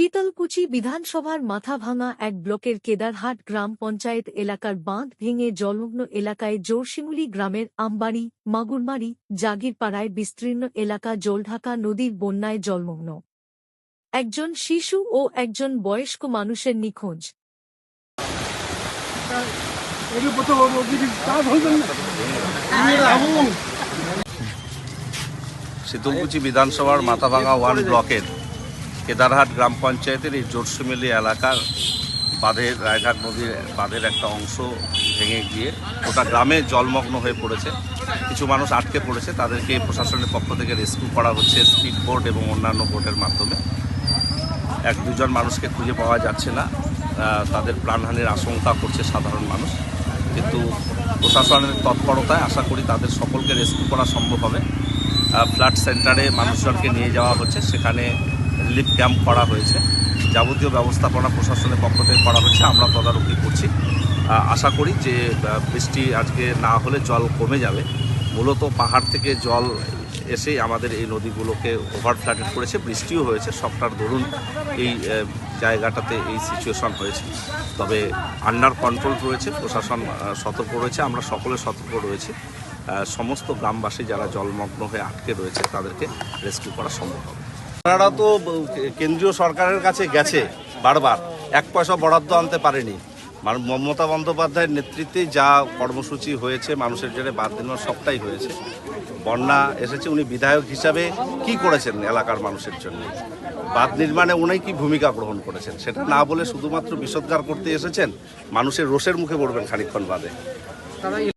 শীতলকুচি বিধানসভার মাথাভাঙা এক ব্লকের কেদারহাট গ্রাম পঞ্চায়েত এলাকার বাঁধ ভেঙে জলমগ্ন এলাকায় জোরশিমুলি গ্রামের আমবাড়ি, মাগুরমারি, জাগিরপাড়ায় বিস্তীর্ণ এলাকা জলঢাকা নদীর বন্যায় জলমগ্ন। একজন শিশু ও একজন বয়স্ক মানুষের নিখোঁজ। শীতলকুচি বিধানসভার মাথাভাঙা ওয়ান ব্লকের কেদারহাট গ্রাম পঞ্চায়েতের এই জোরসিমেলি এলাকার বাঁধের, রায়ঘাট নদীর বাঁধের একটা অংশ ভেঙে গিয়ে গোটা গ্রামে জলমগ্ন হয়ে পড়েছে। কিছু মানুষ আটকে পড়েছে। তাদেরকে প্রশাসনের পক্ষ থেকে রেস্কিউ করা হচ্ছে স্পিড বোট এবং অন্যান্য বোটের মাধ্যমে। এক, দুজন মানুষকে খুঁজে পাওয়া যাচ্ছে না। তাদের প্রাণহানির আশঙ্কা করছে সাধারণ মানুষ। কিন্তু প্রশাসনের তৎপরতায় আশা করি তাদের সকলকে রেস্কিউ করা সম্ভব হবে। ফ্ল্যাট সেন্টারে মানুষজনকে নিয়ে যাওয়া হচ্ছে। সেখানে রিলিফ ক্যাম্প করা হয়েছে। যাবতীয় ব্যবস্থাপনা প্রশাসনের পক্ষ থেকে করা হচ্ছে, আমরা তদারকি করছি। আশা করি যে বৃষ্টি আজকে না হলে জল কমে যাবে। মূলত পাহাড় থেকে জল এসেই আমাদের এই নদীগুলোকে ওভার ফ্লাডেড করেছে। বৃষ্টিও হয়েছে, সবটার দরুন এই জায়গাটাতে এই সিচুয়েশন হয়েছে। তবে আন্ডার কন্ট্রোল রয়েছে, প্রশাসন সতর্ক রয়েছে, আমরা সকলে সতর্ক রয়েছি। সমস্ত গ্রামবাসী যারা জলমগ্ন হয়ে আটকে রয়েছে, তাদেরকে রেস্কিউ করা সম্ভব হবে। তারা তো কেন্দ্রীয় সরকারের কাছে গেছে বারবার। এক পয়সা বরাদ্দ আনতে পারেনি। মানে মমতা বন্দ্যোপাধ্যায়ের নেতৃত্বে যা কর্মসূচি হয়েছে, মানুষের জন্য বাদ দিনের সবটাই হয়েছে। বন্যা এসেছে, উনি বিধায়ক হিসাবে কি করেছেন এলাকার মানুষের জন্য? বাঁধ নির্মাণে উনি কি ভূমিকা গ্রহণ করেছেন? সেটা না বলে শুধুমাত্র বিষোদ্গার করতে এসেছেন, মানুষের রোষের মুখে পড়বেন খানিকক্ষণ বাদে।